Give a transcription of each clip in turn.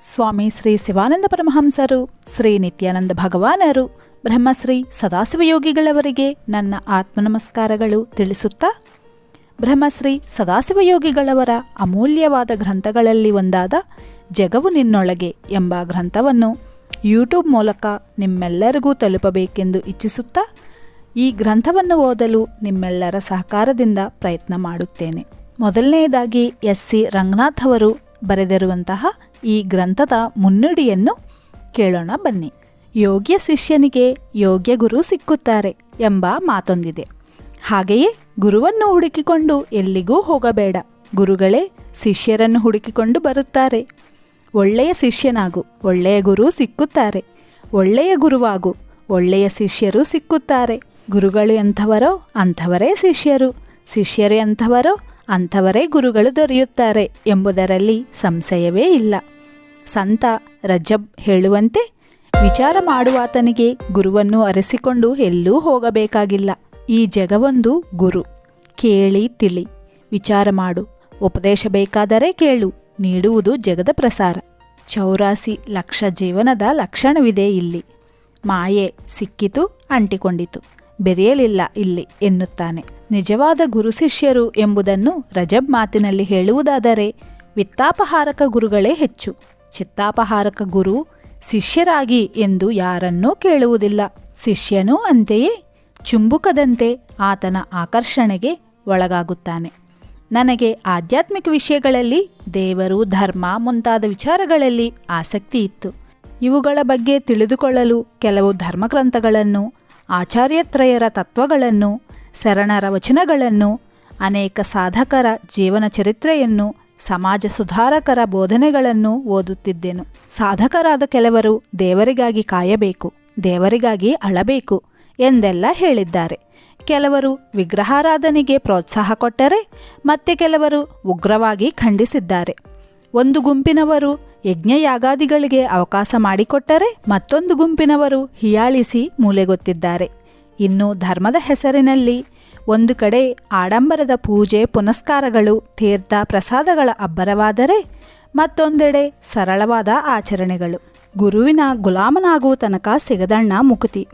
ಸ್ವಾಮಿ ಶ್ರೀ ಶಿವಾನಂದ ಪರಮಹಂಸರು, ಶ್ರೀ ನಿತ್ಯಾನಂದ ಭಗವಾನರು, ಬ್ರಹ್ಮಶ್ರೀ ಸದಾಶಿವಯೋಗಿಗಳವರಿಗೆ ನನ್ನ ಆತ್ಮ ನಮಸ್ಕಾರಗಳು ತಿಳಿಸುತ್ತಾ, ಬ್ರಹ್ಮಶ್ರೀ ಸದಾಶಿವಯೋಗಿಗಳವರ ಅಮೂಲ್ಯವಾದ ಗ್ರಂಥಗಳಲ್ಲಿ ಒಂದಾದ ಜಗವು ನಿನ್ನೊಳಗೆ ಎಂಬ ಗ್ರಂಥವನ್ನು ಯೂಟ್ಯೂಬ್ ಮೂಲಕ ನಿಮ್ಮೆಲ್ಲರಿಗೂ ತಲುಪಬೇಕೆಂದು ಇಚ್ಛಿಸುತ್ತಾ, ಈ ಗ್ರಂಥವನ್ನು ಓದಲು ನಿಮ್ಮೆಲ್ಲರ ಸಹಕಾರದಿಂದ ಪ್ರಯತ್ನ ಮಾಡುತ್ತೇನೆ. ಮೊದಲನೆಯದಾಗಿ ಎಸ್ ಸಿ ರಂಗನಾಥ್ ಅವರು ಬರೆದಿರುವಂತಹ ಈ ಗ್ರಂಥದ ಮುನ್ನುಡಿಯನ್ನು ಕೇಳೋಣ ಬನ್ನಿ. ಯೋಗ್ಯ ಶಿಷ್ಯನಿಗೆ ಯೋಗ್ಯ ಗುರು ಸಿಕ್ಕುತ್ತಾರೆ ಎಂಬ ಮಾತೊಂದಿದೆ. ಹಾಗೆಯೇ ಗುರುವನ್ನು ಹುಡುಕಿಕೊಂಡು ಎಲ್ಲಿಗೂ ಹೋಗಬೇಡ. ಗುರುಗಳೇ ಶಿಷ್ಯರನ್ನು ಹುಡುಕಿಕೊಂಡು ಬರುತ್ತಾರೆ. ಒಳ್ಳೆಯ ಶಿಷ್ಯನಾಗು, ಒಳ್ಳೆಯ ಗುರು ಸಿಕ್ಕುತ್ತಾರೆ. ಒಳ್ಳೆಯ ಗುರುವಾಗು, ಒಳ್ಳೆಯ ಶಿಷ್ಯರು ಸಿಕ್ಕುತ್ತಾರೆ. ಗುರುಗಳು ಎಂಥವರೋ ಅಂಥವರೇ ಶಿಷ್ಯರು. ಶಿಷ್ಯರೇ ಎಂಥವರೋ ಅಂಥವರೇ ಗುರುಗಳು ದೊರೆಯುತ್ತಾರೆ ಎಂಬುದರಲ್ಲಿ ಸಂಶಯವೇ ಇಲ್ಲ. ಸಂತ ರಜಬ್ ಹೇಳುವಂತೆ ವಿಚಾರ ಮಾಡುವಾತನಿಗೆ ಗುರುವನ್ನು ಅರಸಿಕೊಂಡು ಎಲ್ಲೂ ಹೋಗಬೇಕಾಗಿಲ್ಲ. ಈ ಜಗವೊಂದು ಗುರು. ಕೇಳಿ ತಿಳಿ. ವಿಚಾರ ಮಾಡು. ಉಪದೇಶ ಬೇಕಾದರೆ ಕೇಳು. ನೀಡುವುದು ಜಗದ ಪ್ರಸಾರ. ಚೌರಾಸಿ ಲಕ್ಷ ಜೀವನದ ಲಕ್ಷಣವಿದೆ ಇಲ್ಲಿ. ಮಾಯೆ ಸಿಕ್ಕಿತು ಅಂಟಿಕೊಂಡಿತು. ಬೆರೆಯಲಿಲ್ಲ ಇಲ್ಲಿ ಎನ್ನುತ್ತಾನೆ. ನಿಜವಾದ ಗುರು ಶಿಷ್ಯರು ಎಂಬುದನ್ನು ರಜಬ್ ಮಾತಿನಲ್ಲಿ ಹೇಳುವುದಾದರೆ, ವಿತ್ತಾಪಹಾರಕ ಗುರುಗಳೇ ಹೆಚ್ಚು. ಚಿತ್ತಾಪಹಾರಕ ಗುರು ಶಿಷ್ಯರಾಗಿ ಎಂದು ಯಾರನ್ನೂ ಕೇಳುವುದಿಲ್ಲ. ಶಿಷ್ಯನೂ ಅಂತೆಯೇ ಚುಂಬುಕದಂತೆ ಆತನ ಆಕರ್ಷಣೆಗೆ ಒಳಗಾಗುತ್ತಾನೆ. ನನಗೆ ಆಧ್ಯಾತ್ಮಿಕ ವಿಷಯಗಳಲ್ಲಿ, ದೇವರು, ಧರ್ಮ ಮುಂತಾದ ವಿಚಾರಗಳಲ್ಲಿ ಆಸಕ್ತಿ ಇತ್ತು. ಇವುಗಳ ಬಗ್ಗೆ ತಿಳಿದುಕೊಳ್ಳಲು ಕೆಲವು ಧರ್ಮಗ್ರಂಥಗಳನ್ನು, ಆಚಾರ್ಯತ್ರಯರ ತತ್ವಗಳನ್ನು ಶರಣರ ವಚನಗಳನ್ನು, ಅನೇಕ ಸಾಧಕರ ಜೀವನ ಚರಿತ್ರೆಯನ್ನು, ಸಮಾಜ ಸುಧಾರಕರ ಬೋಧನೆಗಳನ್ನು ಓದುತ್ತಿದ್ದೆನು. ಸಾಧಕರಾದ ಕೆಲವರು ದೇವರಿಗಾಗಿ ಕಾಯಬೇಕು, ದೇವರಿಗಾಗಿ ಅಳಬೇಕು ಎಂದೆಲ್ಲ ಹೇಳಿದ್ದಾರೆ. ಕೆಲವರು ವಿಗ್ರಹಾರಾಧನೆಗೆ ಪ್ರೋತ್ಸಾಹ ಕೊಟ್ಟರೆ, ಮತ್ತೆ ಕೆಲವರು ಉಗ್ರವಾಗಿ ಖಂಡಿಸಿದ್ದಾರೆ. ಒಂದು ಗುಂಪಿನವರು ಯಜ್ಞಯಾಗಾದಿಗಳಿಗೆ ಅವಕಾಶ ಮಾಡಿಕೊಟ್ಟರೆ, ಮತ್ತೊಂದು ಗುಂಪಿನವರು ಹಿಯಾಳಿಸಿ ಮೂಲೆಗೊತ್ತಿದ್ದಾರೆ. ಇನ್ನು ಧರ್ಮದ ಹೆಸರಿನಲ್ಲಿ ಒಂದು ಕಡೆ ಆಡಂಬರದ ಪೂಜೆ ಪುನಸ್ಕಾರಗಳು, ತೀರ್ಥ ಪ್ರಸಾದಗಳ ಅಬ್ಬರವಾದರೆ ಮತ್ತೊಂದೆಡೆ ಸರಳವಾದ ಆಚರಣೆಗಳು. ಗುರುವಿನ ಗುಲಾಮನಾಗುವ ತನಕ ಸಿಗದಣ್ಣ ಮುಕುತಿ.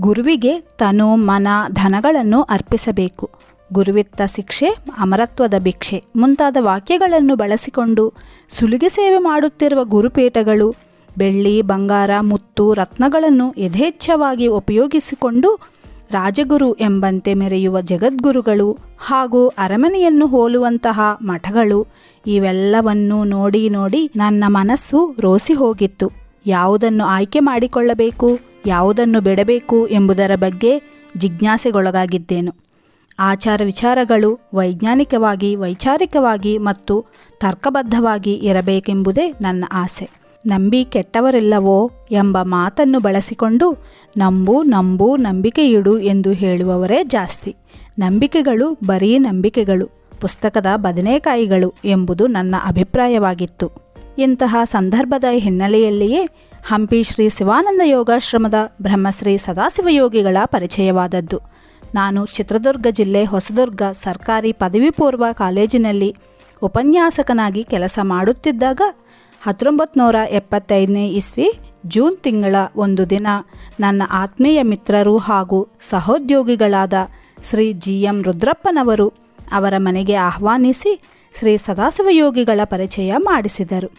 ಗುರುವಿಗೆ ತನು, ಮನ, ಧನಗಳನ್ನು ಅರ್ಪಿಸಬೇಕು. ಗುರುವಿತ್ತ ಶಿಕ್ಷೆ, ಅಮರತ್ವದ ಭಿಕ್ಷೆ ಮುಂತಾದ ವಾಕ್ಯಗಳನ್ನು ಬಳಸಿಕೊಂಡು ಸುಲಿಗೆ ಸೇವೆ ಮಾಡುತ್ತಿರುವ ಗುರುಪೀಠಗಳು ಬೆಳ್ಳಿ, ಬಂಗಾರ, ಮುತ್ತು, ರತ್ನಗಳನ್ನು ಯಥೇಚ್ಛವಾಗಿ ಉಪಯೋಗಿಸಿಕೊಂಡು ರಾಜಗುರು ಎಂಬಂತೆ ಮೆರೆಯುವ ಜಗದ್ಗುರುಗಳು ಹಾಗೂ ಅರಮನೆಯನ್ನು ಹೋಲುವಂತಹ ಮಠಗಳು, ಇವೆಲ್ಲವನ್ನೂ ನೋಡಿ ನೋಡಿ ನನ್ನ ಮನಸ್ಸು ರೋಸಿ ಹೋಗಿತ್ತು. ಯಾವುದನ್ನು ಆಯ್ಕೆ ಮಾಡಿಕೊಳ್ಳಬೇಕು, ಯಾವುದನ್ನು ಬಿಡಬೇಕು ಎಂಬುದರ ಬಗ್ಗೆ ಜಿಜ್ಞಾಸೆಗೊಳಗಾಗಿದ್ದೇನು. ಆಚಾರ ವಿಚಾರಗಳು ವೈಜ್ಞಾನಿಕವಾಗಿ, ವೈಚಾರಿಕವಾಗಿ ಮತ್ತು ತರ್ಕಬದ್ಧವಾಗಿ ಇರಬೇಕೆಂಬುದೇ ನನ್ನ ಆಸೆ. ನಂಬಿ ಕೆಟ್ಟವರೆಲ್ಲವೋ ಎಂಬ ಮಾತನ್ನು ಬಳಸಿಕೊಂಡು ನಂಬು ನಂಬು, ನಂಬಿಕೆಯಿಡು ಎಂದು ಹೇಳುವವರೇ ಜಾಸ್ತಿ. ನಂಬಿಕೆಗಳು ಬರೀ ನಂಬಿಕೆಗಳು, ಪುಸ್ತಕದ ಬದನೆಕಾಯಿಗಳು ಎಂಬುದು ನನ್ನ ಅಭಿಪ್ರಾಯವಾಗಿತ್ತು. ಇಂತಹ ಸಂದರ್ಭದ ಹಿನ್ನೆಲೆಯಲ್ಲಿಯೇ ಹಂಪಿ ಶ್ರೀ ಶಿವಾನಂದ ಯೋಗಾಶ್ರಮದ ಬ್ರಹ್ಮಶ್ರೀ ಸದಾಶಿವಯೋಗಿಗಳ ಪರಿಚಯವಾದದ್ದು. ನಾನು ಚಿತ್ರದುರ್ಗ ಜಿಲ್ಲೆ ಹೊಸದುರ್ಗ ಸರ್ಕಾರಿ ಪದವಿ ಪೂರ್ವ ಕಾಲೇಜಿನಲ್ಲಿ ಉಪನ್ಯಾಸಕನಾಗಿ ಕೆಲಸ ಮಾಡುತ್ತಿದ್ದಾಗ ಹತ್ತೊಂಬತ್ತು ನೂರ ಎಪ್ಪತ್ತೈದನೇ ಇಸ್ವಿ, ಜೂನ್ ತಿಂಗಳ ಒಂದು ದಿನ ನನ್ನ ಆತ್ಮೀಯ ಮಿತ್ರರು ಹಾಗೂ ಸಹೋದ್ಯೋಗಿಗಳಾದ ಶ್ರೀ ಜಿ ಎಂ ರುದ್ರಪ್ಪನವರು ಅವರ ಮನೆಗೆ ಆಹ್ವಾನಿಸಿ ಶ್ರೀ ಸದಾಶಿವಯೋಗಿಗಳ ಪರಿಚಯ ಮಾಡಿಸಿದರು.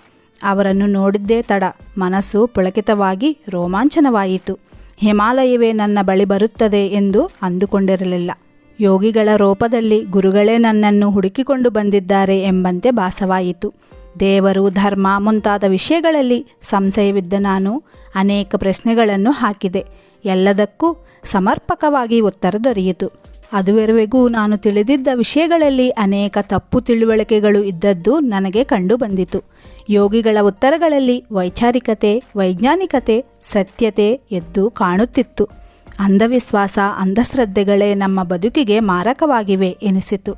ಅವರನ್ನು ನೋಡಿದ್ದೇ ತಡ ಮನಸ್ಸು ಪುಳಕಿತವಾಗಿ ರೋಮಾಂಚನವಾಯಿತು. ಹಿಮಾಲಯವೇ ನನ್ನ ಬಳಿ ಬರುತ್ತದೆ ಎಂದು ಅಂದುಕೊಂಡಿರಲಿಲ್ಲ. ಯೋಗಿಗಳ ರೂಪದಲ್ಲಿ ಗುರುಗಳೇ ನನ್ನನ್ನು ಹುಡುಕಿಕೊಂಡು ಬಂದಿದ್ದಾರೆ ಎಂಬಂತೆ ಭಾಸವಾಯಿತು. ದೇವರು, ಧರ್ಮ ಮುಂತಾದ ವಿಷಯಗಳಲ್ಲಿ ಸಂಶಯವಿದ್ದ ನಾನು ಅನೇಕ ಪ್ರಶ್ನೆಗಳನ್ನು ಹಾಕಿದೆ. ಎಲ್ಲದಕ್ಕೂ ಸಮರ್ಪಕವಾಗಿ ಉತ್ತರ ದೊರೆಯಿತು. ಅದುವರೆಗೂ ನಾನು ತಿಳಿದಿದ್ದ ವಿಷಯಗಳಲ್ಲಿ ಅನೇಕ ತಪ್ಪು ತಿಳುವಳಿಕೆಗಳು ಇದ್ದದ್ದು ನನಗೆ ಕಂಡುಬಂದಿತು ಯೋಗಿಗಳ ಉತ್ತರಗಳಲ್ಲಿ ವೈಚಾರಿಕತೆ, ವೈಜ್ಞಾನಿಕತೆ, ಸತ್ಯತೆ ಎದ್ದು ಕಾಣುತ್ತಿತ್ತು. ಅಂಧವಿಶ್ವಾಸ, ಅಂಧಶ್ರದ್ಧೆಗಳೇ ನಮ್ಮ ಬದುಕಿಗೆ ಮಾರಕವಾಗಿವೆ ಎನಿಸಿತು.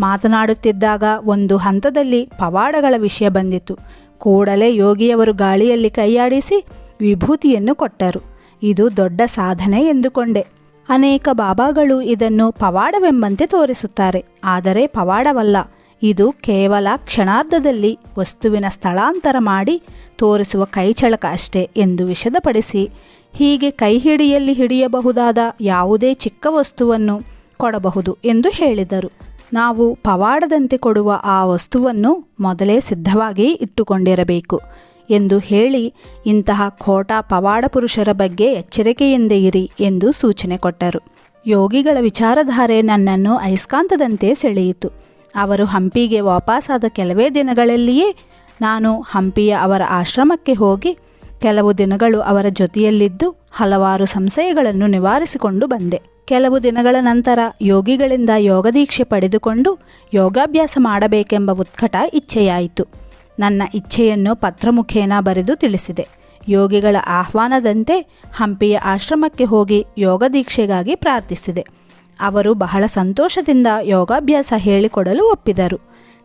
ಮಾತನಾಡುತ್ತಿದ್ದಾಗ ಒಂದು ಹಂತದಲ್ಲಿ ಪವಾಡಗಳ ವಿಷಯ ಬಂದಿತು ಕೂಡಲೇ ಯೋಗಿಯವರು ಗಾಳಿಯಲ್ಲಿ ಕೈಯಾಡಿಸಿ ವಿಭೂತಿಯನ್ನು ಕೊಟ್ಟರು. ಇದು ದೊಡ್ಡ ಸಾಧನೆ ಎಂದುಕೊಂಡೆ. ಅನೇಕ ಬಾಬಾಗಳು ಇದನ್ನು ಪವಾಡವೆಂಬಂತೆ ತೋರಿಸುತ್ತಾರೆ. ಆದರೆ ಪವಾಡವಲ್ಲ. ಇದು ಕೇವಲ ಕ್ಷಣಾರ್ಧದಲ್ಲಿ ವಸ್ತುವಿನ ಸ್ಥಳಾಂತರ ಮಾಡಿ ತೋರಿಸುವ ಕೈಚಳಕ ಅಷ್ಟೇ ಎಂದು ವಿಷದಪಡಿಸಿ ಹೀಗೆ ಕೈ ಹಿಡಿಯಲ್ಲಿ ಹಿಡಿಯಬಹುದಾದ ಯಾವುದೇ ಚಿಕ್ಕ ವಸ್ತುವನ್ನು ಕೊಡಬಹುದು ಎಂದು ಹೇಳಿದರು. ನಾವು ಪವಾಡದಂತೆ ಕೊಡುವ ಆ ವಸ್ತುವನ್ನು ಮೊದಲೇ ಸಿದ್ಧವಾಗಿ ಇಟ್ಟುಕೊಂಡಿರಬೇಕು ಎಂದು ಹೇಳಿ ಇಂತಹ ಖೋಟಾ ಪವಾಡ ಪುರುಷರ ಬಗ್ಗೆ ಎಚ್ಚರಿಕೆಯಿಂದ ಇರಿ ಎಂದು ಸೂಚನೆ ಕೊಟ್ಟರು. ಯೋಗಿಗಳ ವಿಚಾರಧಾರೆ ನನ್ನನ್ನು ಅಯಸ್ಕಾಂತದಂತೆ ಸೆಳೆಯಿತು. ಅವರು ಹಂಪಿಗೆ ವಾಪಸ್ಸಾದ ಕೆಲವೇ ದಿನಗಳಲ್ಲಿಯೇ ನಾನು ಹಂಪಿಯ ಅವರ ಆಶ್ರಮಕ್ಕೆ ಹೋಗಿ ಕೆಲವು ದಿನಗಳು ಅವರ ಜೊತೆಯಲ್ಲಿದ್ದು ಹಲವಾರು ಸಂಶಯಗಳನ್ನು ನಿವಾರಿಸಿಕೊಂಡು ಬಂದೆ. ಕೆಲವು ದಿನಗಳ ನಂತರ ಯೋಗಿಗಳಿಂದ ಯೋಗದೀಕ್ಷೆ ಪಡೆದುಕೊಂಡು ಯೋಗಾಭ್ಯಾಸ ಮಾಡಬೇಕೆಂಬ ಉತ್ಕಟ ಇಚ್ಛೆಯಾಯಿತು. ನನ್ನ ಇಚ್ಛೆಯನ್ನು ಪತ್ರಮುಖೇನ ಬರೆದು ತಿಳಿಸಿದೆ. ಯೋಗಿಗಳ ಆಹ್ವಾನದಂತೆ ಹಂಪಿಯ ಆಶ್ರಮಕ್ಕೆ ಹೋಗಿ ಯೋಗ ದೀಕ್ಷೆಗಾಗಿ ಪ್ರಾರ್ಥಿಸಿದೆ. ಅವರು ಬಹಳ ಸಂತೋಷದಿಂದ ಯೋಗಾಭ್ಯಾಸ ಹೇಳಿಕೊಡಲು ಒಪ್ಪಿದರು.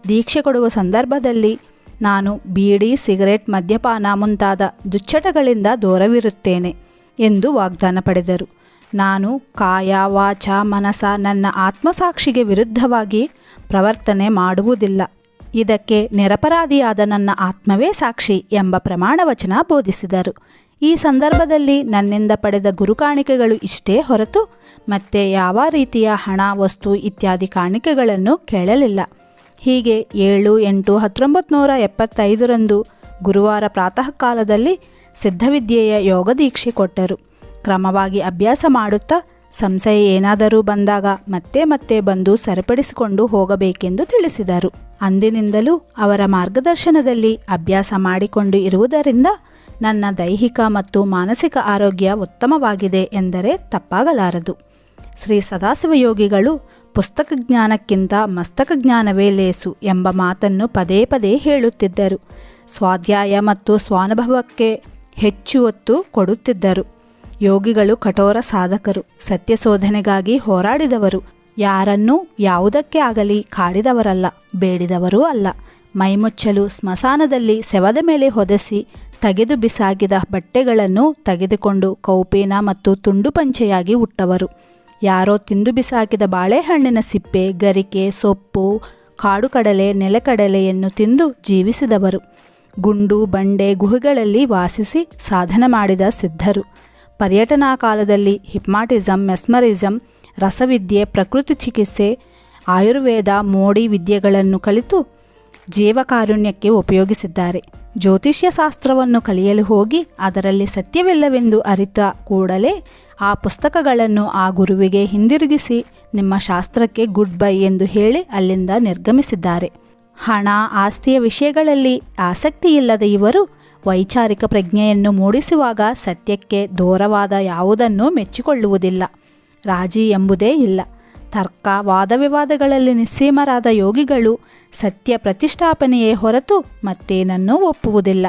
ದೀಕ್ಷೆ ಕೊಡುವ ಸಂದರ್ಭದಲ್ಲಿ ನಾನು ಬೀಡಿ, ಸಿಗರೆಟ್, ಮದ್ಯಪಾನ ಮುಂತಾದ ದುಚ್ಚಟಗಳಿಂದ ದೂರವಿರುತ್ತೇನೆ ಎಂದು ವಾಗ್ದಾನ ಪಡೆದರು. ನಾನು ಕಾಯ, ವಾಚ, ಮನಸ ನನ್ನ ಆತ್ಮಸಾಕ್ಷಿಗೆ ವಿರುದ್ಧವಾಗಿ ಪ್ರವರ್ತನೆ ಮಾಡುವುದಿಲ್ಲ. ಇದಕ್ಕೆ ನಿರಪರಾಧಿಯಾದ ನನ್ನ ಆತ್ಮವೇ ಸಾಕ್ಷಿ ಎಂಬ ಪ್ರಮಾಣವಚನ ಬೋಧಿಸಿದರು. ಈ ಸಂದರ್ಭದಲ್ಲಿ ನನ್ನಿಂದ ಪಡೆದ ಗುರುಕಾಣಿಕೆಗಳು ಇಷ್ಟೇ ಹೊರತು ಮತ್ತೆ ಯಾವ ರೀತಿಯ ಹಣ, ವಸ್ತು ಇತ್ಯಾದಿ ಕಾಣಿಕೆಗಳನ್ನು ಕೇಳಲಿಲ್ಲ. ಹೀಗೆ ಏಳು, ಎಂಟು ಹತ್ತೊಂಬತ್ತು ನೂರ ಎಪ್ಪತ್ತೈದರಂದು ಗುರುವಾರ ಪ್ರಾತಃ ಕಾಲದಲ್ಲಿ ಸಿದ್ಧವಿದ್ಯೆಯ ಯೋಗ ದೀಕ್ಷೆ ಕೊಟ್ಟರು. ಕ್ರಮವಾಗಿ ಅಭ್ಯಾಸ ಮಾಡುತ್ತಾ ಸಂಶಯ ಏನಾದರೂ ಬಂದಾಗ ಮತ್ತೆ ಮತ್ತೆ ಬಂದು ಸರಿಪಡಿಸಿಕೊಂಡು ಹೋಗಬೇಕೆಂದು ತಿಳಿಸಿದರು. ಅಂದಿನಿಂದಲೂ ಅವರ ಮಾರ್ಗದರ್ಶನದಲ್ಲಿ ಅಭ್ಯಾಸ ಮಾಡಿಕೊಂಡು ಇರುವುದರಿಂದ ನನ್ನ ದೈಹಿಕ ಮತ್ತು ಮಾನಸಿಕ ಆರೋಗ್ಯ ಉತ್ತಮವಾಗಿದೆ ಎಂದರೆ ತಪ್ಪಾಗಲಾರದು. ಶ್ರೀ ಸದಾಶಿವ ಯೋಗಿಗಳು ಪುಸ್ತಕ ಜ್ಞಾನಕ್ಕಿಂತ ಮಸ್ತಕ ಜ್ಞಾನವೇ ಲೇಸು ಎಂಬ ಮಾತನ್ನು ಪದೇ ಪದೇ ಹೇಳುತ್ತಿದ್ದರು. ಸ್ವಾಧ್ಯಾಯ ಮತ್ತು ಸ್ವಾನುಭವಕ್ಕೆ ಹೆಚ್ಚು ಒತ್ತು ಕೊಡುತ್ತಿದ್ದರು. ಯೋಗಿಗಳು ಕಠೋರ ಸಾಧಕರು, ಸತ್ಯಶೋಧನೆಗಾಗಿ ಹೋರಾಡಿದವರು. ಯಾರನ್ನೂ ಯಾವುದಕ್ಕೆ ಆಗಲಿ ಕಾಡಿದವರಲ್ಲ, ಬೇಡಿದವರೂ ಅಲ್ಲ. ಮೈಮುಚ್ಚಲು ಸ್ಮಶಾನದಲ್ಲಿ ಸೆವದ ಮೇಲೆ ಹೊದಸಿ, ತೆಗೆದು ಬಿಸಾಗಿದ ಬಟ್ಟೆಗಳನ್ನು ತೆಗೆದುಕೊಂಡು ಕೌಪೇನ ಮತ್ತು ತುಂಡು ಪಂಚೆಯಾಗಿ ಉಟ್ಟವರು. ಯಾರೋ ತಿಂದು ಬಿಸಾಕಿದ ಬಾಳೆಹಣ್ಣಿನ ಸಿಪ್ಪೆ, ಗರಿಕೆ, ಸೊಪ್ಪು, ಕಾಡುಕಡಲೆ, ನೆಲಕಡಲೆಯನ್ನು ತಿಂದು ಜೀವಿಸಿದವರು. ಗುಂಡು, ಬಂಡೆ, ಗುಹೆಗಳಲ್ಲಿ ವಾಸಿಸಿ ಸಾಧನ ಮಾಡಿದ ಸಿದ್ಧರು. ಪರ್ಯಟನಾ ಕಾಲದಲ್ಲಿ ಹಿಪ್ಮಾಟಿಸಮ್ ಮೆಸ್ಮರಿಸಮ್ ರಸವಿದ್ಯೆ, ಪ್ರಕೃತಿ ಚಿಕಿತ್ಸೆ, ಆಯುರ್ವೇದ, ಮೋಡಿ ವಿದ್ಯೆಗಳನ್ನು ಕಲಿತು ಜೀವಕಾರುಣ್ಯಕ್ಕೆ ಉಪಯೋಗಿಸಿದ್ದಾರೆ. ಜ್ಯೋತಿಷ್ಯ ಶಾಸ್ತ್ರವನ್ನು ಕಲಿಯಲು ಹೋಗಿ ಅದರಲ್ಲಿ ಸತ್ಯವಿಲ್ಲವೆಂದು ಅರಿತ ಕೂಡಲೇ ಆ ಪುಸ್ತಕಗಳನ್ನು ಆ ಗುರುವಿಗೆ ಹಿಂದಿರುಗಿಸಿ ನಿಮ್ಮ ಶಾಸ್ತ್ರಕ್ಕೆ ಗುಡ್ ಬೈ ಎಂದು ಹೇಳಿ ಅಲ್ಲಿಂದ ನಿರ್ಗಮಿಸಿದ್ದಾರೆ. ಹಣ, ಆಸ್ತಿಯ ವಿಷಯಗಳಲ್ಲಿ ಆಸಕ್ತಿಯಿಲ್ಲದ ಇವರು ವೈಚಾರಿಕ ಪ್ರಜ್ಞೆಯನ್ನು ಮೂಡಿಸುವಾಗ ಸತ್ಯಕ್ಕೆ ದೂರವಾದ ಯಾವುದನ್ನೂ ಮೆಚ್ಚಿಕೊಳ್ಳುವುದಿಲ್ಲ. ರಾಜಿ ಎಂಬುದೇ ಇಲ್ಲ. ತರ್ಕ, ವಾದವಿವಾದಗಳಲ್ಲಿ ನಿಸ್ಸೀಮರಾದ ಯೋಗಿಗಳು ಸತ್ಯ ಪ್ರತಿಷ್ಠಾಪನೆಯೇ ಹೊರತು ಮತ್ತೇನನ್ನೂ ಒಪ್ಪುವುದಿಲ್ಲ.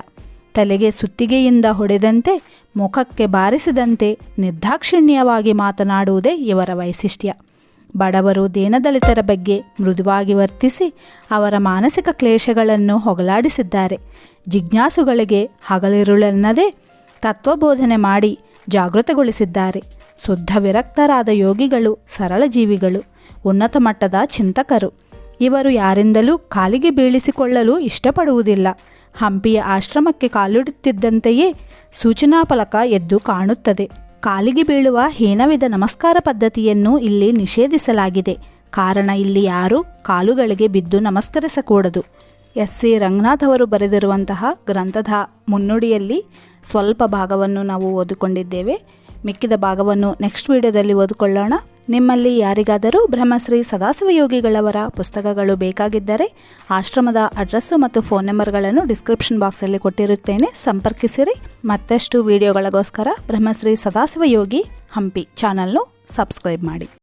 ತಲೆಗೆ ಸುತ್ತಿಗೆಯಿಂದ ಹೊಡೆದಂತೆ, ಮುಖಕ್ಕೆ ಬಾರಿಸಿದಂತೆ ನಿರ್ದಾಕ್ಷಿಣ್ಯವಾಗಿ ಮಾತನಾಡುವುದೇ ಇವರ ವೈಶಿಷ್ಟ್ಯ. ಬಡವರು ದೀನದಲಿತರ ಬಗ್ಗೆ ಮೃದುವಾಗಿ ವರ್ತಿಸಿ ಅವರ ಮಾನಸಿಕ ಕ್ಲೇಶಗಳನ್ನು ಹೊಗಲಾಡಿಸಿದ್ದಾರೆ. ಜಿಜ್ಞಾಸುಗಳಿಗೆ ಹಗಲಿರುಳೆನ್ನದೇ ತತ್ವಬೋಧನೆ ಮಾಡಿ ಜಾಗೃತಗೊಳಿಸಿದ್ದಾರೆ. ಶುದ್ಧ ವಿರಕ್ತರಾದ ಯೋಗಿಗಳು ಸರಳ ಜೀವಿಗಳು, ಉನ್ನತ ಮಟ್ಟದ ಚಿಂತಕರು. ಇವರು ಯಾರಿಂದಲೂ ಕಾಲಿಗೆ ಬೀಳಿಸಿಕೊಳ್ಳಲು ಇಷ್ಟಪಡುವುದಿಲ್ಲ. ಹಂಪಿಯ ಆಶ್ರಮಕ್ಕೆ ಕಾಲಿಡುತ್ತಿದ್ದಂತೆಯೇ ಸೂಚನಾ ಫಲಕ ಎದ್ದು ಕಾಣುತ್ತದೆ. ಕಾಲಿಗೆ ಬೀಳುವ ಹೇನವಿದ ನಮಸ್ಕಾರ ಪದ್ಧತಿಯನ್ನು ಇಲ್ಲಿ ನಿಷೇಧಿಸಲಾಗಿದೆ. ಕಾರಣ ಇಲ್ಲಿ ಯಾರೂ? ಕಾಲುಗಳಿಗೆ ಬಿದ್ದು ನಮಸ್ಕರಿಸಕೂಡದು. ಎಸ್. ಸಿ. ರಂಗನಾಥ್ ಅವರು ಬರೆದಿರುವಂತಹ ಗ್ರಂಥದ ಮುನ್ನುಡಿಯಲ್ಲಿ ಸ್ವಲ್ಪ ಭಾಗವನ್ನು ನಾವು ಓದಿಕೊಂಡಿದ್ದೇವೆ. ಮಿಕ್ಕಿದ ಭಾಗವನ್ನು ನೆಕ್ಸ್ಟ್ ವಿಡಿಯೋದಲ್ಲಿ ಓದಿಕೊಳ್ಳೋಣ. ನಿಮ್ಮಲ್ಲಿ ಯಾರಿಗಾದರೂ ಬ್ರಹ್ಮಶ್ರೀ ಸದಾಶಿವಯೋಗಿಗಳವರ ಪುಸ್ತಕಗಳು ಬೇಕಾಗಿದ್ದರೆ ಆಶ್ರಮದ ಅಡ್ರೆಸ್ಸು ಮತ್ತು ಫೋನ್ ನಂಬರ್ಗಳನ್ನು ಡಿಸ್ಕ್ರಿಪ್ಷನ್ ಬಾಕ್ಸಲ್ಲಿ ಕೊಟ್ಟಿರುತ್ತೇನೆ. ಸಂಪರ್ಕಿಸಿರಿ. ಮತ್ತಷ್ಟು ವಿಡಿಯೋಗಳಿಗೋಸ್ಕರ ಬ್ರಹ್ಮಶ್ರೀ ಸದಾಶಿವಯೋಗಿ ಹಂಪಿ ಚಾನಲ್ನು ಸಬ್ಸ್ಕ್ರೈಬ್ ಮಾಡಿ.